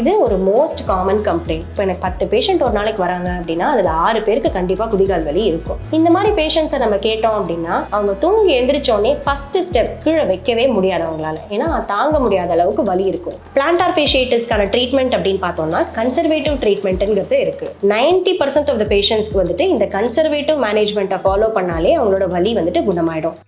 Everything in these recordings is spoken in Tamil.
இது ஒரு மோஸ்ட் காமன் கம்ப்ளைண்ட் இப்போ எனக்கு பத்து பேஷண்ட் ஒரு நாளைக்கு வராங்க அப்படின்னா அதில் ஆறு பேருக்கு கண்டிப்பாக குதிகால் வலி இருக்கும். இந்த மாதிரி பேஷண்ட்ஸை நம்ம கேட்டோம் அப்படின்னா அவங்க தூங்கி எந்திரிச்சோடனே ஃபர்ஸ்ட் ஸ்டெப் கீழே வைக்கவே முடியாது அவங்களால. ஏன்னா தாங்க முடியாத அளவுக்கு வலி இருக்கும். பிளான்டார் ஃபேஷியேட்டிஸ்க்கான ட்ரீட்மெண்ட் அப்படின்னு பார்த்தோம்னா கன்சர்வேட்டிவ் ட்ரீட்மெண்ட்டுங்கிறது இருக்கு. நைன்டி பர்சன்ட் ஆஃப் த பேஷண்ட்ஸ்க்கு வந்துட்டு இந்த கன்சர்வேட்டிவ் மேனேஜ்மெண்ட்டை ஃபாலோ பண்ணாலே அவங்களோட வலி வந்துட்டு குணமாயிடும்.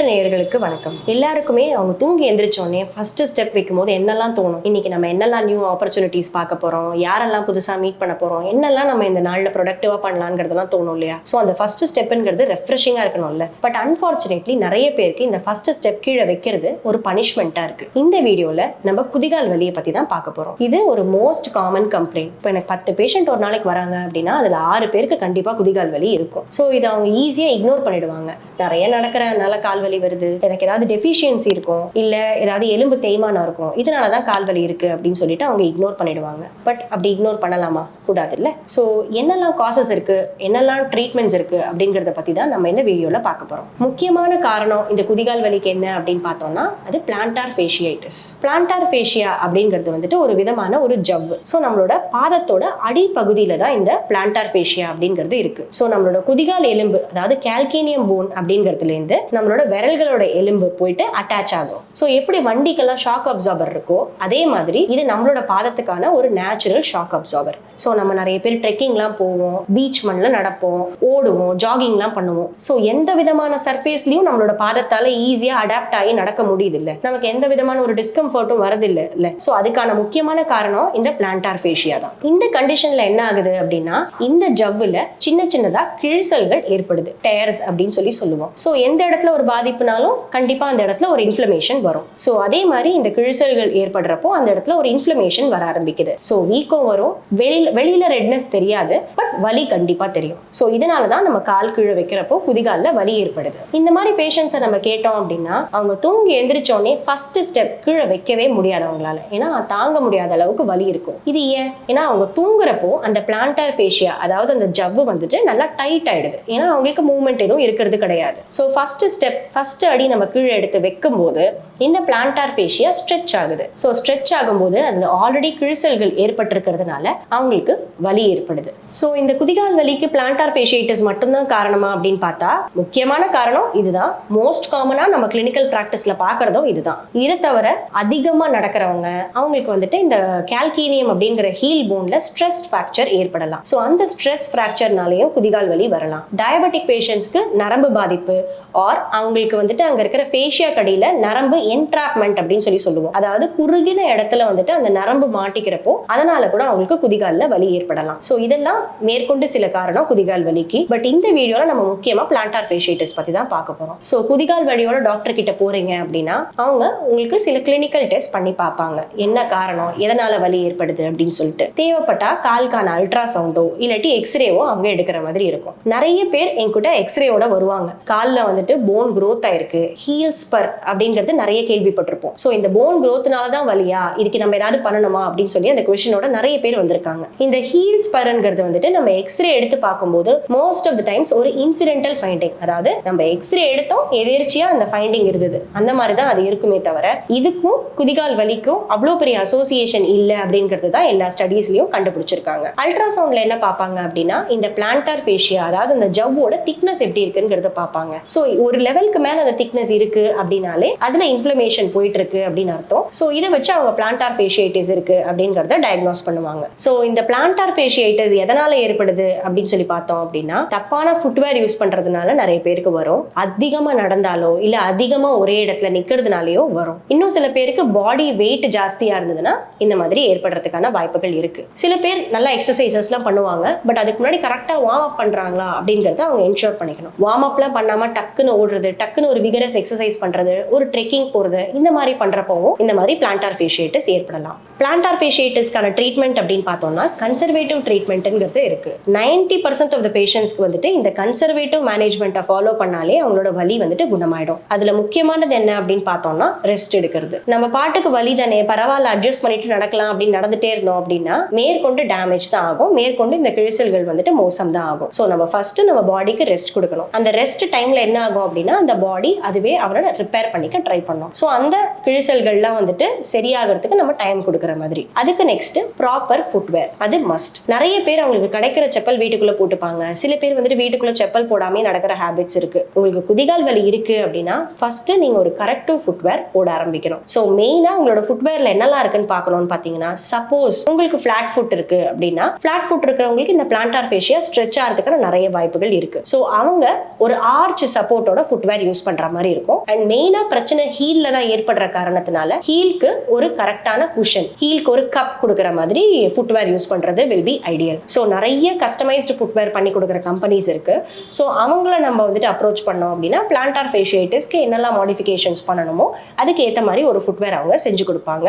பூங்காற்று நேயர்களுக்கு வணக்கம். எல்லாருக்குமே அவங்க தூங்கி எந்திரிச்சோடனே ஃபர்ஸ்ட் ஸ்டெப் வைக்கும்போது என்னெல்லாம் தோணும்? இன்னைக்கு நம்ம என்னெல்லாம் நியூ ஆப்பர்ச்சுனிட்டிஸ் பார்க்க போறோம்? யாரெல்லாம் புதுசா மீட் பண்ண போறோம்? என்னெல்லாம் நம்ம இந்த நாள்ல ப்ரொடக்டிவா பண்ணலாங்கிறதெல்லாம் தோணும் இல்லையா ஸோ அந்த ஃபர்ஸ்ட் ஸ்டெப்ங்கிறது ரெஃப்ரெஷிங்கா இருக்கணும்ல. பட் அன்பார்ச்சுனேட்லி நிறைய பேருக்கு இந்த ஃபர்ஸ்ட் ஸ்டெப் கீழே வைக்கிறது ஒரு பனிஷ்மெண்ட்டா இருக்கு. இந்த வீடியோல நம்ம குதிகால் வலியை பத்தி தான் பார்க்க போறோம். இது ஒரு மோஸ்ட் காமன் கம்ப்ளைண்ட் இப்போ எனக்கு பத்து பேஷண்ட் ஒரு நாளைக்கு வராங்க அப்படின்னா அதுல ஆறு பேருக்கு கண்டிப்பா குதிகால் வலி இருக்கும். ஸோ இதை அவங்க ஈஸியா இக்னோர் பண்ணிடுவாங்க. நிறைய நடக்கிறனால கால் வலி வருது. எனக்கு ஏதாவது டெஃபிஷியன்சி இருக்கும் இல்ல ஏதாவது எலும்பு தேய்மானம் இருக்கும் இதனால தான் கால் வலி இருக்கு அப்படின்னு சொல்லிட்டு அவங்க இக்னோர் பண்ணிடுவாங்க. பட் அப்படி இக்னோர் பண்ணலாமா? கூடாது இல்ல. ஸோ என்னெல்லாம் காசஸ் இருக்கு என்னெல்லாம் ட்ரீட்மெண்ட்ஸ் இருக்கு அப்படிங்கிறத பத்தி தான் நம்ம இந்த வீடியோல பார்க்க போறோம். முக்கியமான காரணம் இந்த குதிகால் வலிக்கு என்ன அப்படின்னு பார்த்தோம்னா அது பிளான்டார் ஃபேஷியைட்டிஸ் பிளான்டார் ஃபேஷியா அப்படிங்கிறது வந்துட்டு ஒரு விதமான ஒரு ஜவ்வு ஸோ நம்மளோட பாதத்தோட அடிப்பகுதியில தான் இந்த பிளான்டார் ஃபேஷியா அப்படிங்கிறது இருக்கு. ஸோ நம்மளோட குதிகால் எலும்பு அதாவது கால்கேனியம் போன் அப்படிங்கிறதுல இருந்து நம்மளோட விரல்களோட எலும்பு போயிட்டு அட்டாச் ஆகும். ஸோ எப்படி வண்டிக்கெல்லாம் ஷாக் அப்சார்பர் இருக்கோ அதே மாதிரி இது நம்மளோட பாதத்துக்கான ஒரு நேச்சுரல் ஷாக் அப்சார்பர் ஸோ நம்ம நிறைய பேர் ட்ரெக்கிங்லாம் போவோம் பீச் மண்ணில் நடப்போம் ஓடுவோம் ஜாகிங்லாம் பண்ணுவோம். ஸோ எந்த விதமான சர்ஃபேஸ்லையும் நம்மளோட பாதத்தால் ஈஸியாக அடாப்ட் ஆகி நடக்க முடியுது இல்லை நமக்கு எந்த விதமான ஒரு டிஸ்கம்ஃபர்ட்டும் வரதில்லை இல்லை ஸோ அதுக்கான முக்கியமான காரணம் இந்த பிளான்டார் ஃபேஷியா தான். இந்த கண்டிஷனில் என்ன ஆகுது அப்படின்னா இந்த ஜவ்வில் சின்ன சின்னதாக கிழிசல்கள் ஏற்படுது. டயர்ஸ் அப்படின்னு சொல்லி சொல்லுவோம். ஸோ எந்த இடத்துல ஒரு பாதி பாதிப்புனாலும் கண்டிப்பா அந்த இடத்துல ஒரு இன்ஃப்ளமேஷன் வரும். ஸோ அதே மாதிரி இந்த கிழிசல்கள் ஏற்படுறப்போ அந்த இடத்துல ஒரு இன்ஃப்ளமேஷன் வர ஆரம்பிக்குது. ஸோ வீக்கம் வரும். வெளியில் வெளியில ரெட்னஸ் தெரியாது பட் வலி கண்டிப்பா தெரியும். ஸோ இதனால தான் நம்ம கால் கீழே வைக்கிறப்போ குதிகாலில் வலி ஏற்படுது. இந்த மாதிரி பேஷண்ட்ஸை நம்ம கேட்டோம் அப்படின்னா அவங்க தூங்கி எந்திரிச்சோடனே ஃபர்ஸ்ட் ஸ்டெப் கீழே வைக்கவே முடியாது அவங்களால. ஏன்னா தாங்க முடியாத அளவுக்கு வலி இருக்கும். இது ஏன்? ஏன்னா அவங்க தூங்குறப்போ அந்த பிளான்டர் பேஷியா அதாவது அந்த ஜவ்வு வந்துட்டு நல்லா டைட் ஆயிடுது. ஏன்னா அவங்களுக்கு மூவ்மெண்ட் எதுவும் இருக்கிறது கிடையாது. ஸோ ஃபர்ஸ்ட் ஸ்டெப் ஃபஸ்ட்டு அடி நம்ம கீழே எடுத்து வைக்கும்போது இந்த பிளான்டார் ஃபேஷியா ஸ்ட்ரெச் ஆகுது. ஸோ ஸ்ட்ரெச் ஆகும்போது அதில் ஆல்ரெடி கிழிசல்கள் ஏற்பட்டிருக்கிறதுனால அவங்களுக்கு வலி ஏற்படுது. ஸோ இந்த குதிகால் வலிக்கு பிளான்டார் ஃபேஷியைட்டிஸ் மட்டும்தான் காரணமா அப்படின்னு பார்த்தா முக்கியமான காரணம் இதுதான். மோஸ்ட் காமனாக நம்ம கிளினிக்கல் ப்ராக்டிஸில் பார்க்குறதும் இதுதான். இதை தவிர அதிகமாக நடக்கிறவங்க அவங்களுக்கு வந்துட்டு இந்த கால்கீனியம் அப்படிங்கிற ஹீல் போனில் ஸ்ட்ரெஸ் ஃப்ராக்சர் ஏற்படலாம். ஸோ அந்த ஸ்ட்ரெஸ் ஃப்ராக்சர்னாலையும் குதிகால் வலி வரலாம். டயபெட்டிக் பேஷண்ட்ஸ்க்கு நரம்பு பாதிப்பு ஆர் அவங்களுக்கு வந்துட்டு அங்க இருக்கிற ஃபேஷியா கடியில நரம்பு என்ட்ராப்மெண்ட் அப்படின்னு சொல்லி சொல்லுவோம். அதாவது குறுகின இடத்துல வந்துட்டு அந்த நரம்பு மாட்டிக்கிறப்போ அதனால கூட அவங்களுக்கு குதிகாலில் வலி ஏற்படலாம். ஸோ இதெல்லாம் மேற்கொண்டு சில காரணம் குதிகால் வலிக்கு. பட் இந்த வீடியோல நம்ம முக்கியமா பிளான்டார் ஃபேஷியட்டிஸ் பத்தி தான் பார்க்க போறோம். ஸோ குதிகால் வழியோட டாக்டர் கிட்ட போறீங்க அப்படின்னா அவங்க உங்களுக்கு சில கிளினிக்கல் டெஸ்ட் பண்ணி பார்ப்பாங்க. என்ன காரணம்? எதனால வலி ஏற்படுது அப்படின்னு சொல்லிட்டு. தேவைப்பட்டா கால்கான அல்ட்ராசவுண்டோ இல்லாட்டி எக்ஸ்ரேவோ அவங்க எடுக்கிற மாதிரி இருக்கும். நிறைய பேர் என்கிட்ட எக்ஸ்ரேவோட வருவாங்க. காலில் வந்துட்டு போன் க்ரோத் ஆயிருக்கு. ஹீல் ஸ்பர் அப்படிங்கிறது நிறைய கேள்விப்பட்டிருப்போம். ஸோ இந்த போன் க்ரோத்னால தான் வழியா இதுக்கு நம்ம ஏதாவது பண்ணணுமா அப்படின்னு சொல்லி அந்த கொஷினோட நிறைய பேர் வந்திருக்காங்க. இந்த ஹீல் ஸ்பர்ங்கிறது வந்துட்டு நம்ம எக்ஸ்ரே எடுத்து பார்க்கும்போது மோஸ்ட் ஆஃப் த டைம்ஸ் ஒரு இன்சிடென்டல் ஃபைண்டிங் அதாவது நம்ம எக்ஸ்ரே எடுத்தோம் எதேர்ச்சியா அந்த ஃபைண்டிங் இருந்தது. அந்த மாதிரி தான் அது இருக்குமே தவிர இதுக்கும் குதிகால் வலிக்கும் அவ்வளோ பெரிய அசோசியேஷன் இல்லை அப்படிங்கிறது தான் எல்லா ஸ்டடீஸ்லையும் கண்டுபிடிச்சிருக்காங்க. அல்ட்ராசவுண்ட்ல என்ன பார்ப்பாங்க அப்படின்னா இந்த பிளான்டார் ஃபேஷியா அதாவது அந்த ஜவ்வோட திக்னஸ் எப்படி இருக்குங்கிறத பார்ப்பாங்க. ஸோ ஒரு லெவலுக்கு மேல அந்த திக்னஸ் இருக்கு அப்படின்னாலே அதுல இன்ஃப்ளமேஷன் போயிட்டு இருக்கு அப்படின்னு அர்த்தம். ஸோ இதை வச்சு அவங்க பிளான்டார் ஃபேஷியைட்டிஸ் இருக்கு அப்படிங்கிறத டயக்னோஸ் பண்ணுவாங்க. ஸோ இந்த பிளான்டார் ஃபேஷியைட்டிஸ் எதனால ஏற்படுது அப்படின்னு சொல்லி பார்த்தோம் அப்படின்னா தப்பான ஃபுட்வேர் யூஸ் பண்றதுனால நிறைய பேருக்கு வரும். அதிகமா நடந்தாலோ இல்ல அதிகமா ஒரே இடத்துல நிக்கிறதுனாலயோ வரும். இன்னும் சில பேருக்கு பாடி வெயிட் ஜாஸ்தியா இருந்ததுன்னா இந்த மாதிரி ஏற்படுறதுக்கான வாய்ப்புகள் இருக்கு. சில பேர் நல்லா எக்ஸசைசஸ்லாம் பண்ணுவாங்க பட் அதுக்கு முன்னாடி கரெக்டா வார்ம் அப் பண்றாங்களா அப்படிங்கறத அவங்க என்ஷூர் பண்ணிக்கணும். வார்ம் அப்லாம் பண்ணாம டக்குன்னு ஓடுறது டக்கு டக்குன்னு ஒரு விகரஸ் எக்ஸசைஸ் பண்றது ஒரு ட்ரெக்கிங் போறது இந்த மாதிரி பண்ணுறப்பவும் இந்த மாதிரி பிளான்டார் ஃபேஷியேட்டஸ் ஏற்படலாம். பிளான்டார் ஃபேஷியேட்டிஸ்க்கான ட்ரீட்மெண்ட் அப்படின்னு பார்த்தோம்னா கன்சர்வேட்டிவ் ட்ரீட்மெண்ட்டுங்கிறது இருக்கு. நைன்டி பர்சன்ட் ஆஃப் த பேஷண்ட்ஸ்க்கு வந்துட்டு இந்த கன்சர்வேட்டிவ் மேனேஜ்மெண்ட்டை ஃபாலோ பண்ணாலே அவங்களோட வலி வந்துட்டு குணமாயிடும். அதுல முக்கியமானது என்ன அப்படின்னு பார்த்தோம்னா ரெஸ்ட் எடுக்கிறது. நம்ம பாட்டுக்கு வலி தானே பரவாயில்ல அட்ஜஸ்ட் பண்ணிட்டு நடக்கலாம் அப்படின்னு நடந்துட்டே இருந்தோம் அப்படின்னா மேற்கொண்டு டேமேஜ் தான் ஆகும். மேற்கொண்டு இந்த கிழிசல்கள் வந்துட்டு மோசம் தான் ஆகும். ஸோ நம்ம ஃபர்ஸ்ட் நம்ம பாடிக்கு ரெஸ்ட் கொடுக்கணும். அந்த ரெஸ்ட் டைம்ல என்ன ஆகும் அப்படின்னா அந்த பாடி அதுவே அவரோட ரிப்பேர் பண்ணிக்க ட்ரை பண்ணும். ஸோ அந்த கிழிசல்கள்லாம் வந்துட்டு சரியாகிறதுக்கு நம்ம டைம் கொடுக்குற மாதிரி. அதுக்கு நெக்ஸ்ட் ப்ராப்பர் ஃபுட்வேர் அது மஸ்ட் நிறைய பேர் அவங்களுக்கு கிடைக்கிற செப்பல் வீட்டுக்குள்ள போட்டுப்பாங்க. சில பேர் வந்துட்டு வீட்டுக்குள்ள செப்பல் போடாமே நடக்கிற ஹேபிட்ஸ் இருக்கு. உங்களுக்கு குதிகால் வலி இருக்கு அப்படின்னா ஃபர்ஸ்ட் நீங்க ஒரு கரெக்டிவ் ஃபுட்வேர் போட ஆரம்பிக்கணும். ஸோ மெயினா உங்களோட ஃபுட்வேர்ல என்னெல்லாம் இருக்குன்னு பார்க்கணும்னு பார்த்தீங்கன்னா சப்போஸ் உங்களுக்கு ஃபிளாட் ஃபுட் இருக்கு அப்படின்னா ஃபிளாட் ஃபுட் இருக்கிறவங்களுக்கு இந்த பிளான்டார் ஃபேஷியா ஸ்ட்ரெச் ஆகிறதுக்கான நிறைய வாய்ப்புகள் இருக்கு. ஸோ அவங்க ஒரு ஆர்ச் சப்போர்ட்டோட ஃபுட்வேர் யூஸ் பண்ற மாதிரி இருக்கும். அண்ட் மெயினா பிரச்சனை ஹீல்ல தான் ஏற்படுற காரணத்தினால ஹீல்க்கு ஒரு கரெக்டான குஷன் ஹீல்க்கு ஒரு கப் கொடுக்குற மாதிரி ஃபுட்வேர் யூஸ் பண்ணுறது வில் பி ஐடியல் ஸோ நிறைய கஸ்டமைஸ்டு ஃபுட்வேர் பண்ணி கொடுக்குற கம்பெனிஸ் இருக்குது ஸோ அவங்கள நம்ம வந்துட்டு அப்ரோச் பண்ணோம் அப்படின்னா பிளான்டார் ஃபேஷியேட்டிஸ்க்கு என்னெல்லாம் மாடிஃபிகேஷன்ஸ் பண்ணணுமோ அதுக்கு ஏற்ற மாதிரி ஒரு ஃபுட்வேர் அவங்க செஞ்சு கொடுப்பாங்க.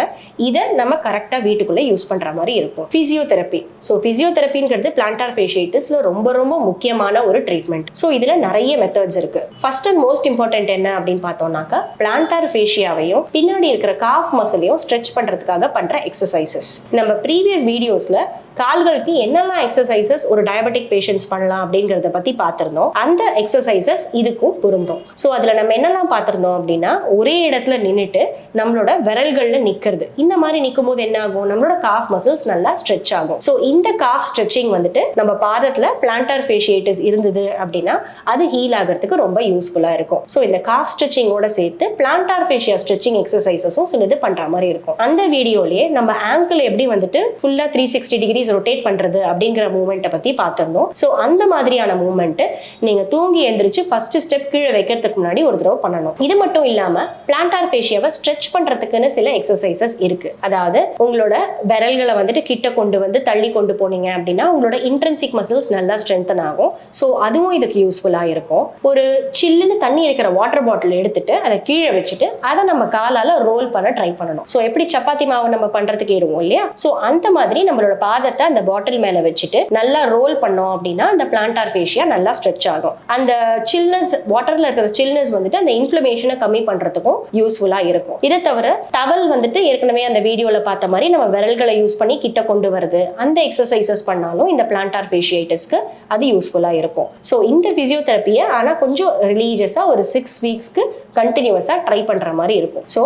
இதை நம்ம கரெக்டாக வீட்டுக்குள்ளே யூஸ் பண்ணுற மாதிரி இருக்கும். ஃபிசியோதெரப்பி ஸோ ஃபிசியோதெரப்பிங்கிறது பிளான்டார் ஃபேஷியேட்டிஸில் ரொம்ப ரொம்ப முக்கியமான ஒரு ட்ரீட்மெண்ட் ஸோ இதில் நிறைய மெத்தட்ஸ் இருக்குது ஃபர்ஸ்ட் அண்ட் மோஸ்ட் இம்பார்ட்டன்ட் என்ன அப்படின்னு பார்த்தோம்னாக்கா பிளான்டார் ஃபேஷியாவையும் பின்னாடி இருக்கிற காஃப் மசிலையும் ஸ்ட்ரெச் பண்ணுறதுக்காக பண்ணுற எக்ஸசைசஸ் நம்ம ப்ரீவியஸ் வீடியோஸில் கால்களுக்கு என்னெல்லாம் எக்ஸசைசஸ் ஒரு டயபெட்டிக் பேஷண்ட்ஸ் பண்ணலாம் அப்படிங்கிறத பத்தி பார்த்திருந்தோம். அந்த எக்ஸசைசஸ் இதுக்கும் பொருந்தும். ஸோ அதுல நம்ம என்னெல்லாம் பார்த்திருந்தோம் அப்படின்னா ஒரே இடத்துல நின்றுட்டு நம்மளோட விரல்கள்ல நிக்கிறது. இந்த மாதிரி நிற்கும் போது என்ன ஆகும் நம்மளோட காஃப் மசில்ஸ் நல்லா ஸ்ட்ரெச் ஆகும். ஸோ இந்த காஃப் ஸ்ட்ரெச்சிங் வந்துட்டு நம்ம பாதத்துல பிளான்டர் ஃபேஷியேட்டிஸ் இருந்தது அப்படின்னா அது ஹீல் ஆகிறதுக்கு ரொம்ப யூஸ்ஃபுல்லா இருக்கும். ஸோ இந்த காஃப் ஸ்ட்ரெச்சிங்கோட சேர்த்து பிளான்டார் ஃபேஷியா ஸ்ட்ரெச்சிங் எக்ஸசைசஸும் சிலது பண்ற மாதிரி இருக்கும். அந்த வீடியோலயே நம்ம ஆங்கிள் எப்படி வந்துட்டு ஃபுல்லா three sixty degree degrees rotate பண்றது அப்படிங்கிற மூமெண்ட்டை பத்தி பார்த்திருந்தோம். ஸோ அந்த மாதிரியான மூமெண்ட் நீங்க தூங்கி எந்திரிச்சு ஃபர்ஸ்ட் ஸ்டெப் கீழே வைக்கிறதுக்கு முன்னாடி ஒரு தடவை பண்ணணும். இது மட்டும் இல்லாம பிளான்டார் ஃபேஷியாவை ஸ்ட்ரெச் பண்றதுக்குன்னு சில எக்ஸசைசஸ் இருக்கு. அதாவது உங்களோட விரல்களை வந்துட்டு கிட்ட கொண்டு வந்து தள்ளி கொண்டு போனீங்க அப்படின்னா உங்களோட இன்ட்ரென்சிக் மசில்ஸ் நல்லா ஸ்ட்ரென்தன் ஆகும். ஸோ அதுவும் இதுக்கு யூஸ்ஃபுல்லா இருக்கும். ஒரு சில்லுன்னு தண்ணி இருக்கிற வாட்டர் பாட்டில் எடுத்துட்டு அதை கீழே வச்சுட்டு அதை நம்ம காலால ரோல் பண்ண ட்ரை பண்ணணும். ஸோ எப்படி சப்பாத்தி மாவு நம்ம பண்றதுக்கு ஏடுவோம் இல்லையா? ஸோ அந்த மாதிரி நம்மளோட பாதத்தை அந்த பாட்டில் மேல வச்சுட்டு நல்லா ரோல் பண்ணோம் அப்படின்னா அந்த பிளான்டார் ஃபேஷியா நல்லா ஸ்ட்ரெச் ஆகும். அந்த சில்னஸ் வாட்டர்ல இருக்கிற சில்னஸ் வந்துட்டு அந்த இன்ஃப்ளமேஷனை கம்மி பண்றதுக்கும் யூஸ்ஃபுல்லா இருக்கும். இதை தவிர டவல் வந்துட்டு ஏற்கனவே அந்த வீடியோல பார்த்த மாதிரி நம்ம விரல்களை யூஸ் பண்ணி கிட்ட கொண்டு வருது அந்த எக்ஸசைசஸ் பண்ணாலும் இந்த பிளான்டார் ஃபேஷியைட்டிஸ்க்கு அது யூஸ்ஃபுல்லா இருக்கும். ஸோ இந்த பிசியோதெரப்பியை ஆனா கொஞ்சம் ரிலீஜியஸா ஒரு சிக்ஸ் வீக்ஸ்க்கு கண்டினியூஸா ட்ரை பண்ற மாதிரி இருக்கும். ஸோ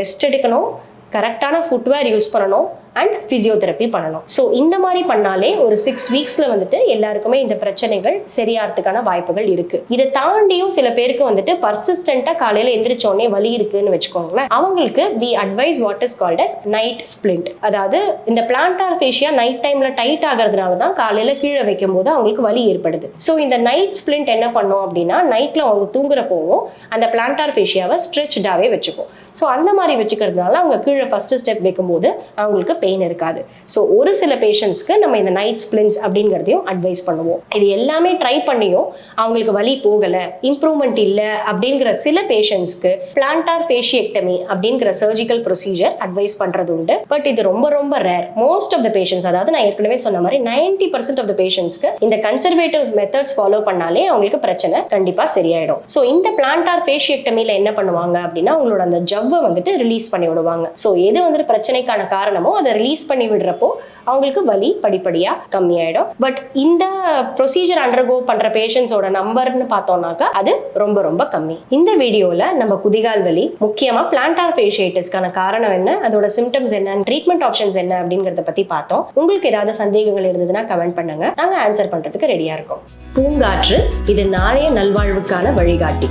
ரெஸ்ட் எடுக்கணும் கரெக்டான ஃபுட்வேர் யூஸ் பண்ணணும் அண்ட் ஃபிசியோதெரப்பி பண்ணணும். ஸோ இந்த மாதிரி பண்ணாலே ஒரு சிக்ஸ் வீக்ஸில் வந்துட்டு எல்லாருக்குமே இந்த பிரச்சனைகள் சரியாகிறதுக்கான வாய்ப்புகள் இருக்குது இதை தாண்டியும் சில பேருக்கு வந்துட்டு பர்சிஸ்டண்ட்டாக காலையில் எந்திரிச்சோடனே வலி இருக்குன்னு வச்சுக்கோங்களேன். அவங்களுக்கு we advise what is called as night splint அதாவது இந்த பிளான்டார் ஃபேஷியா நைட் டைமில் டைட் ஆகிறதுனால தான் காலையில் கீழே வைக்கும் போது அவங்களுக்கு வலி ஏற்படுது. ஸோ இந்த நைட் ஸ்பிளிண்ட் என்ன பண்ணோம் அப்படின்னா நைட்டில் அவங்க தூங்குறப்போவும் அந்த பிளான்டார் ஃபேஷியாவை ஸ்ட்ரெச்டாகவே வச்சுக்கும். ஸோ அந்த மாதிரி வச்சுக்கிறதுனால அவங்க கீழே ஃபர்ஸ்ட் ஸ்டெப் வைக்கும்போது அவங்களுக்கு பெயின் இருக்காது. ஸோ ஒரு சில பேஷண்ட்ஸ்க்கு நம்ம இந்த நைட் ஸ்பிளின்ஸ் அப்படிங்கிறதையும் அட்வைஸ் பண்ணுவோம். இது எல்லாமே ட்ரை பண்ணியும் அவங்களுக்கு வலி போகலை இம்ப்ரூவ்மெண்ட் இல்லை அப்படிங்கிற சில பேஷண்ட்ஸ்க்கு பிளான்டார் ஃபேஷியக்டமி அப்படிங்கிற சர்ஜிக்கல் ப்ரொசீஜர் அட்வைஸ் பண்ணுறது உண்டு. பட் இது ரொம்ப ரொம்ப rare most of the patients அதாவது நான் ஏற்கனவே சொன்ன மாதிரி நைன்டி பர்சன்ட் ஆஃப் த பேஷண்ட்ஸ்க்கு இந்த கன்சர்வேட்டிவ்ஸ் மெத்தட்ஸ் ஃபாலோ பண்ணாலே அவங்களுக்கு பிரச்சனை கண்டிப்பாக சரியாயிடும். ஸோ இந்த பிளான்டார் ஃபேஷியக்டமியில் என்ன பண்ணுவாங்க அப்படின்னா உங்களோட அந்த ஜவ்வை வந்துட்டு ரிலீஸ் பண்ணி விடுவாங்க. ஸோ எது வந்துட்டு பிரச்சனைக்கான காரணமோ அதை ரிலீஸ் பண்ணி விடுறப்போ அவங்களுக்கு வலி படிப்படியாக கம்மியாயிடும். பட் இந்த ப்ரொசீஜர் அண்டர்கோ பண்ற பேஷண்ட்ஸோட நம்பர்னு பார்த்தோம்னாக்கா அது ரொம்ப ரொம்ப கம்மி. இந்த வீடியோவில் நம்ம குதிகால் வலி முக்கியமாக பிளான்டார் ஃபேஷியேட்டிஸ்க்கான காரணம் என்ன அதோட சிம்டம்ஸ் என்ன ட்ரீட்மெண்ட் ஆப்ஷன்ஸ் என்ன அப்படிங்கிறத பற்றி பார்த்தோம். உங்களுக்கு ஏதாவது சந்தேகங்கள் இருந்ததுன்னா கமெண்ட் பண்ணுங்க. நாங்கள் ஆன்சர் பண்ணுறதுக்கு ரெடியாக இருக்கோம். பூங்காற்று இது நாளைய நல்வாழ்வுக்கான வழிகாட்டி.